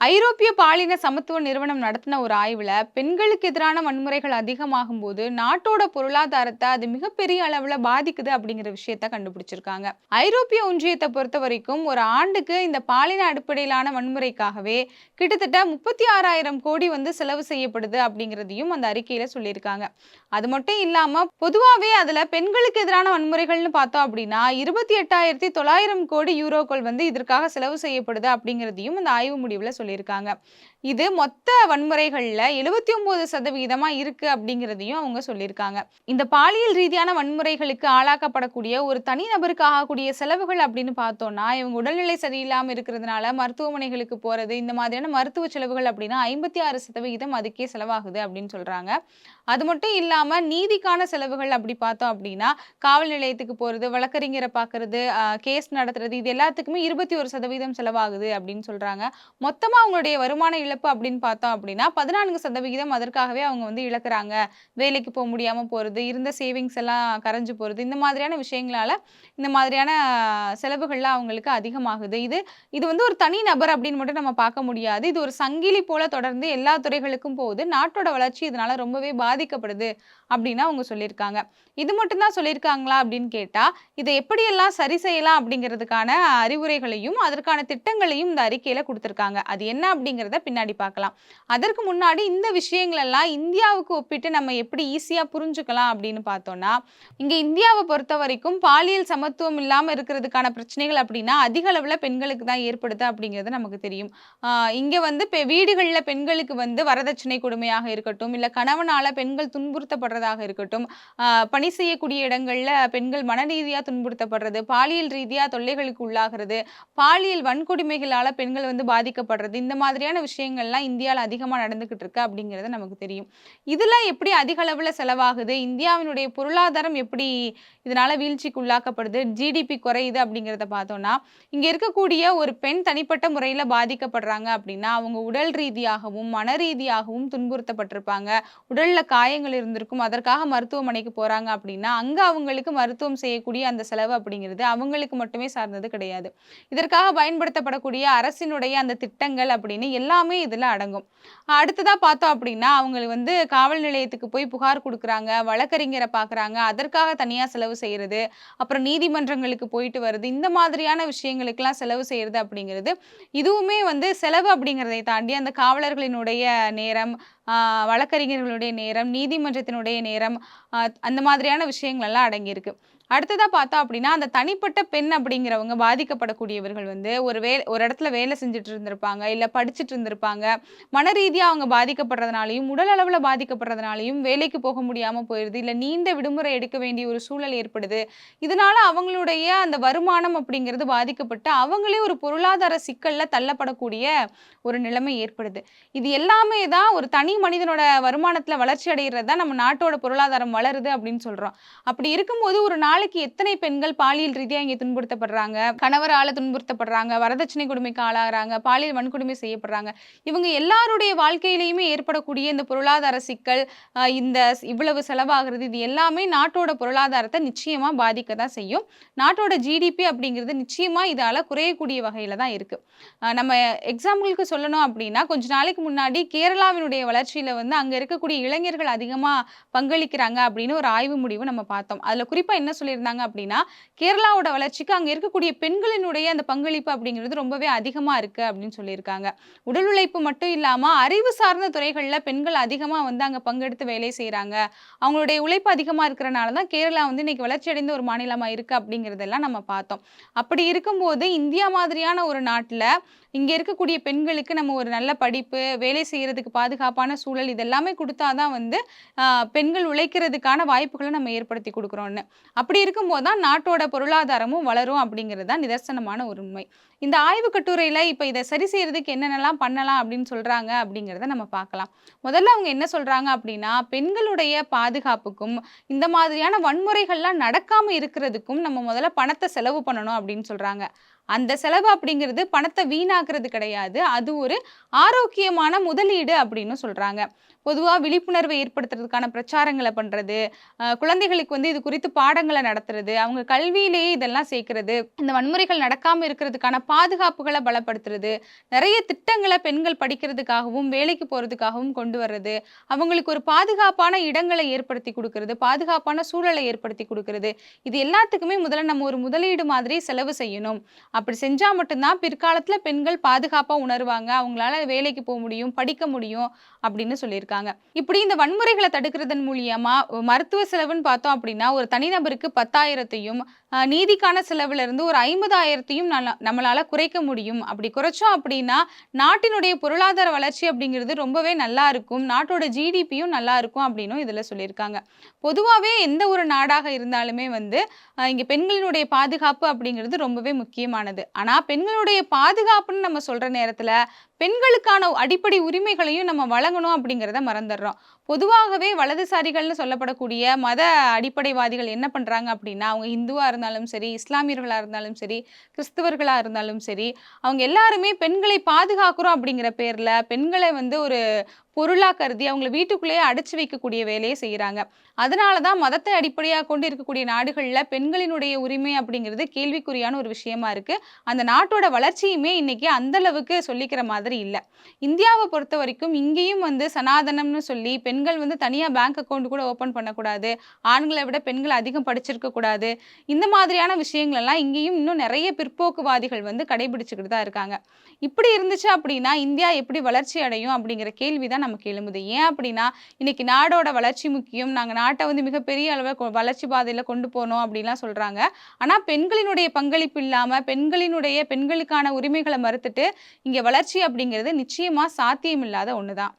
ஐரோப்பிய பாலின சமத்துவ நிறுவனம் நடத்தின ஒரு ஆய்வில் பெண்களுக்கு எதிரான வன்முறைகள் அதிகமாகும் போது நாட்டோட பொருளாதாரத்தை அது மிகப்பெரிய அளவில் பாதிக்குது அப்படிங்கிற விஷயத்த கண்டுபிடிச்சிருக்காங்க. ஐரோப்பிய ஒன்றியத்தை பொறுத்த வரைக்கும் ஒரு ஆண்டுக்கு இந்த பாலின அடிப்படையிலான வன்முறைக்காகவே கிட்டத்தட்ட முப்பத்தி ஆறாயிரம் கோடி வந்து செலவு செய்யப்படுது அப்படிங்கிறதையும் அந்த அறிக்கையில் சொல்லியிருக்காங்க. அது மட்டும் இல்லாமல் பொதுவாகவே அதில் பெண்களுக்கு எதிரான வன்முறைகள்னு பார்த்தோம் அப்படின்னா இருபத்தி எட்டாயிரத்தி தொள்ளாயிரம் கோடி யூரோக்கள் வந்து இதற்காக செலவு செய்யப்படுது அப்படிங்கிறதையும் அந்த ஆய்வு முடிவில் சொல்லி சொல்லியிருக்காங்க. இது மொத்த வன்முறைகள்ல எழுபத்தி ஒன்பது சதவீதமா இருக்கு அப்படிங்கிறதையும் அவங்க சொல்லியிருக்காங்க. இந்த பாலியல் ரீதியான வன்முறைகளுக்கு ஆளாக்கப்படக்கூடிய ஒரு தனிநபருக்கு ஆகக்கூடிய செலவுகள் அப்படின்னு பார்த்தோம்னா இவங்க உடல்நிலை சரியில்லாம இருக்கிறதுனால மருத்துவமனைகளுக்கு போறது இந்த மாதிரியான மருத்துவ செலவுகள் அப்படின்னா ஐம்பத்தி ஆறு சதவிகிதம் அதுக்கே செலவாகுது அப்படின்னு சொல்றாங்க. அது மட்டும் இல்லாம நீதிக்கான செலவுகள் அப்படி பார்த்தோம் அப்படின்னா காவல் நிலையத்துக்கு போறது வழக்கறிஞரை பார்க்கறது கேஸ் நடத்துறது இது எல்லாத்துக்குமே இருபத்தி ஒரு சதவீதம் செலவாகுது அப்படின்னு சொல்றாங்க. மொத்தமா அவங்களுடைய வருமான இழப்பு அப்படின்னு பார்த்தோம் அப்படின்னா பதினான்கு சதவிகிதம் அதற்காகவே அவங்க வந்து இழக்கிறாங்க. வேலைக்கு போக முடியாமல் போகிறது இருந்த சேவிங்ஸ் எல்லாம் கரைஞ்சு போகிறது இந்த மாதிரியான விஷயங்களால இந்த மாதிரியான செலவுகள்லாம் அவங்களுக்கு அதிகமாகுது. இது இது வந்து ஒரு தனி நபர் அப்படின்னு மட்டும் நம்ம பார்க்க முடியாது. இது ஒரு சங்கிலி போல தொடர்ந்து எல்லா துறைகளுக்கும் போகுது. நாட்டோட வளர்ச்சி இதனால ரொம்பவே பாதிக்கப்படுது அப்படின்னு அவங்க சொல்லியிருக்காங்க. இது மட்டும் தான் சொல்லியிருக்காங்களா அப்படின்னு கேட்டால் இதை எப்படியெல்லாம் சரி செய்யலாம் அப்படிங்கிறதுக்கான அறிவுரைகளையும் அதற்கான திட்டங்களையும் இந்த அறிக்கையில் கொடுத்துருக்காங்க. அது என்ன அப்படிங்கிறத பின்னாடி பார்க்கலாம். அதற்கு முன்னாடி இந்த விஷயங்களெல்லாம் இந்தியாவுக்கு ஒப்பிட்டு நம்ம எப்படி ஈஸியா புரிஞ்சுக்கலாம் அப்படின்னு பார்த்தோம்னா இங்க இந்தியாவை பொறுத்த வரைக்கும் பாலியல் சமத்துவம் இல்லாமல் இருக்கிறதுக்கான பிரச்சனைகள் அப்படின்னா அதிக அளவில் பெண்களுக்கு தான் ஏற்படுது அப்படிங்கிறது நமக்கு தெரியும். ஆஹ் வந்து பெ- வீடுகளில் பெண்களுக்கு வந்து வரதட்சணை கொடுமையாக இருக்கட்டும் இல்ல கணவனால பெண்கள் துன்புறுத்தப்படுறதாக இருக்கட்டும் ஆஹ் பணி செய்யக்கூடிய இடங்கள்ல பெண்கள் மனரீதியா துன்புறுத்தப்படுறது பாலியல் ரீதியா தொல்லைகளுக்கு உள்ளாகிறது பாலியல் வன்கொடுமைகளால பெண்கள் வந்து பாதிக்கப்படுறது இந்த மாதிரியான விஷயங்கள்லாம் இந்தியாவில் அதிகமா நடந்துகிட்டு இருக்கு அப்படிங்கிறது நமக்கு தெரியும். இதெல்லாம் எப்படி அதிக அளவில் செலவாகுது? இந்தியாவினுடைய பொருளாதாரம் எப்படி இதனால வீழ்ச்சிக்கு உள்ளாக்கப்படுது? ஜிடிபி குறையுது அப்படிங்கிறத பார்த்தோம்னா இங்க இருக்கக்கூடிய ஒரு பெண் தனிப்பட்ட முறையில பாதிக்கப்படுறாங்க அப்படின்னா அவங்க உடல் ரீதியாகவும் மன ரீதியாகவும் துன்புறுத்தப்பட்டிருப்பாங்க. உடல்ல காயங்கள் இருந்திருக்கும். அதற்காக மருத்துவமனைக்கு போறாங்க அப்படின்னா அங்கே அவங்களுக்கு மருத்துவம் செய்யக்கூடிய அந்த செலவு அப்படிங்கிறது அவங்களுக்கு மட்டுமே சார்ந்தது கிடையாது. இதற்காக பயன்படுத்தப்படக்கூடிய அரசினுடைய அந்த திட்டங்கள் அப்படின்னு எல்லாமே இதுல அடங்கும். அடுத்ததா பார்த்தோம் அப்படின்னா அவங்க வந்து காவல் நிலையத்துக்கு போய் புகார் கொடுக்குறாங்க வழக்கறிஞரை பார்க்கறாங்க அதற்காக தனியா செலவு செய்யறது அப்புறம் நீதிமன்றங்களுக்கு போயிட்டு வருது இந்த மாதிரியான விஷயங்களுக்கெல்லாம் செலவு செய்யறது அப்படிங்கிறது இதுவுமே வந்து செலவு அப்படிங்கிறதை தாண்டி அந்த காவலர்களினுடைய நேரம் வழக்கறிஞர்களுடைய நேரம் நீதிமன்றத்தினுடைய நேரம் அந்த மாதிரியான விஷயங்கள் எல்லாம் அடங்கியிருக்கு. அடுத்ததாக பார்த்தோம் அப்படின்னா அந்த தனிப்பட்ட பெண் அப்படிங்கிறவங்க பாதிக்கப்படக்கூடியவர்கள் வந்து ஒரு வே ஒரு இடத்துல வேலை செஞ்சுட்டு இருந்திருப்பாங்க இல்லை படிச்சுட்டு இருந்திருப்பாங்க. மன ரீதியாக அவங்க பாதிக்கப்படுறதுனாலையும் உடல் அளவில் பாதிக்கப்படுறதுனாலையும் வேலைக்கு போக முடியாமல் போயிடுது இல்லை நீண்ட விடுமுறை எடுக்க வேண்டிய ஒரு சூழல் ஏற்படுது. இதனால அவங்களுடைய அந்த வருமானம் அப்படிங்கிறது பாதிக்கப்பட்டு அவங்களே ஒரு பொருளாதார சிக்கலில் தள்ளப்படக்கூடிய ஒரு நிலைமை ஏற்படுது. இது எல்லாமே தான் ஒரு தனி மனிதனோட வருமானத்தில் வளர்ச்சி அடைகிறது தான் நம்ம நாட்டோட பொருளாதாரம் வளருது அப்படின்னு சொல்கிறோம் அப்படி இருக்கும்போது ஒரு நாள் நாளைக்கு எத்தனை பெண்கள் பாலியல் ரீதியா இங்க துன்புறுத்தப்படுறாங்க? கணவரால துன்புறுத்தப்படுறாங்க வரதட்சணை கொடுமைக்கு ஆளாகிறாங்க பாலியல் வன்கொடுமை செய்யப்படுறாங்க. இவங்க எல்லாருடைய வாழ்க்கையிலையுமே ஏற்படக்கூடிய இந்த பொருளாதார சிக்கல் இந்த இவ்வளவு செலவாகிறது இது எல்லாமே நாட்டோட பொருளாதாரத்தை நிச்சயமா பாதிக்க தான் செய்யும். நாட்டோட ஜிடிபி அப்படிங்கிறது நிச்சயமா இதால குறையக்கூடிய வகையில தான் இருக்கு. நம்ம எக்ஸாம்பிளுக்கு சொல்லணும் அப்படின்னா கொஞ்ச நாளைக்கு முன்னாடி கேரளாவினுடைய வளர்ச்சியில வந்து அங்க இருக்கக்கூடிய இளைஞர்கள் அதிகமா பங்களிக்கிறாங்க அப்படின்னு ஒரு ஆய்வு முடிவு நம்ம பார்த்தோம். அதுல குறிப்பா என்ன சொல்லியிருந்தாங்க அப்படின்னா கேரளாவோட வளர்ச்சிக்கு அங்கே இருக்கக்கூடிய பெண்களினுடைய அந்த பங்களிப்பு அப்படிங்கிறது ரொம்பவே அதிகமாக இருக்குது அப்படின்னு சொல்லியிருக்காங்க. உடல் உழைப்பு மட்டும் இல்லாமல் அறிவு சார்ந்த துறைகளில் பெண்கள் அதிகமாக வந்து அங்கே பங்கெடுத்து வேலை செய்கிறாங்க அவங்களுடைய உழைப்பு அதிகமாக இருக்கிறனால தான் கேரளா வந்து இன்னைக்கு வளர்ச்சி அடைந்த ஒரு மாநிலமாக இருக்குது அப்படிங்கிறதெல்லாம் நம்ம பார்த்தோம். அப்படி இருக்கும்போது இந்தியா மாதிரியான ஒரு நாட்டில் இங்கே இருக்கக்கூடிய பெண்களுக்கு நம்ம ஒரு நல்ல படிப்பு வேலை செய்கிறதுக்கு பாதுகாப்பான சூழல் இதெல்லாமே கொடுத்தா தான் வந்து பெண்கள் உழைக்கிறதுக்கான வாய்ப்புகளை நம்ம ஏற்படுத்தி கொடுக்குறோன்னு அப்படி இருக்கும்போது தான் நாட்டோட பொருளாதாரமும் வளரும் அப்படிங்கிறது தான் நிதர்சனமான ஒரு உண்மை. இந்த ஆய்வு கட்டுரையில் இப்போ இதை சரி செய்யறதுக்கு என்னென்னலாம் பண்ணலாம் அப்படின்னு சொல்கிறாங்க அப்படிங்கிறத நம்ம பார்க்கலாம். முதல்ல அவங்க என்ன சொல்றாங்க அப்படின்னா பெண்களுடைய பாதுகாப்புக்கும் இந்த மாதிரியான வன்முறைகள்லாம் நடக்காமல் இருக்கிறதுக்கும் நம்ம முதல்ல பணத்தை செலவு பண்ணணும் அப்படின்னு சொல்கிறாங்க அந்த செலவு அப்படிங்கிறது பணத்தை வீணாக்குறது கிடையாது. அது ஒரு ஆரோக்கியமான முதலீடு அப்படின்னு சொல்றாங்க. பொதுவாக விழிப்புணர்வை ஏற்படுத்துறதுக்கான பிரச்சாரங்களை பண்றது, குழந்தைகளுக்கு வந்து இது குறித்து பாடங்களை நடத்துறது, அவங்க கல்வியிலேயே இதெல்லாம் சேர்க்கறது இந்த வன்முறைகள் நடக்காம இருக்கிறதுக்கான பாதுகாப்புகளை பலப்படுத்துறது, நிறைய திட்டங்களை பெண்கள் படிக்கிறதுக்காகவும், வேலைக்கு போறதுக்காகவும் கொண்டு வர்றது, அவங்களுக்கு ஒரு பாதுகாப்பான இடங்களை ஏற்படுத்தி கொடுக்கறது பாதுகாப்பான சூழலை ஏற்படுத்தி கொடுக்கறது. இது எல்லாத்துக்குமே முதல்ல நம்ம ஒரு முதலீடு மாதிரி செலவு செய்யணும். அப்படி செஞ்சால் மட்டும்தான் பிற்காலத்தில் பெண்கள் பாதுகாப்பாக உணருவாங்க. அவங்களால வேலைக்கு போக முடியும், படிக்க முடியும் அப்படின்னு சொல்லியிருக்காங்க. இப்படி இந்த வன்முறைகளை தடுக்கிறதன் மூலியமா மருத்துவ செலவுன்னு பார்த்தோம் அப்படின்னா, ஒரு தனிநபருக்கு பத்தாயிரத்தையும் நீதிக்கான செலவுலேருந்து ஒரு 50,000த்தையும் நல நம்மளால குறைக்க முடியும். அப்படி குறைச்சோம் அப்படின்னா, நாட்டினுடைய பொருளாதார வளர்ச்சி அப்படிங்கிறது ரொம்பவே நல்லா இருக்கும். நாட்டோட ஜிடிபியும் நல்லா இருக்கும் அப்படின்னும் இதுல சொல்லியிருக்காங்க. பொதுவாகவே எந்த ஒரு நாடாக இருந்தாலுமே வந்து, இங்கே இங்க பெண்களினுடைய பாதுகாப்பு அப்படிங்கிறது ரொம்பவே முக்கியமானது. ஆனா பெண்களுடைய பாதுகாப்புன்னு நம்ம சொல்ற நேரத்தில் பெண்களுக்கான அடிப்படை உரிமைகளையும் நம்ம வழங்கணும் அப்படிங்கிறத மறந்துடுறோம். பொதுவாகவே வலதுசாரிகள்னு சொல்லப்படக்கூடிய மத அடிப்படைவாதிகள் என்ன பண்ணுறாங்க அப்படின்னா, அவங்க இந்துவாக இருந்தாலும் சரி, இஸ்லாமியர்களாக இருந்தாலும் சரி, கிறிஸ்தவர்களாக இருந்தாலும் சரி, அவங்க எல்லாருமே பெண்களை பாதுகாக்கிறோம் அப்படிங்கிற பேரில் பெண்களை வந்து ஒரு பொருளாக கருதி அவங்கள வீட்டுக்குள்ளேயே அடைச்சி வைக்கக்கூடிய வேலையை செய்கிறாங்க அதனால தான் மதத்தை அடிப்படையாக கொண்டு இருக்கக்கூடிய நாடுகளில் பெண்களினுடைய உரிமை அப்படிங்கிறது கேள்விக்குறியான ஒரு விஷயமா இருக்குது அந்த நாட்டோட வளர்ச்சியுமே இன்னைக்கு அந்த அளவுக்கு சொல்லிக்கிற மாதிரி இந்தியாவை பொறுத்த வரைக்கும் இங்கேயும் வந்து சனாதனம்னு சொல்லி பெண்கள் வந்து தனியா பேங்க் அக்கவுண்ட் கூட ஓப்பன் பண்ணக்கூடாது. ஆண்களை விட பெண்கள் அதிகம் படிச்சிருக்க கூடாது. இந்த மாதிரியான விஷயங்கள் எல்லாம் இங்கேயும் இன்னும் நிறைய பிற்போக்குவாதிகள் வந்து கடைபிடிச்சுக்கிட்டு தான் இருக்காங்க. இப்படி இருந்துச்சு அப்படின்னா, இந்தியா எப்படி வளர்ச்சி அடையும் அப்படிங்கிற கேள்வி தான் நமக்கு எழும்புது. ஏன் அப்படின்னா, இன்னைக்கு நாடோட வளர்ச்சி முக்கியம். நாங்க நாட்டை வந்து மிகப்பெரிய அளவில் வளர்ச்சி பாதையில் கொண்டு போனோம் அப்படின்லாம் சொல்றாங்க. ஆனா பெண்களினுடைய பங்களிப்பு இல்லாம, பெண்களினுடைய பெண்களுக்கான உரிமைகளை மறுத்துட்டு, இங்க வளர்ச்சி அப்படிங்கிறது நிச்சயமா சாத்தியமில்லாத ஒண்ணு தான்.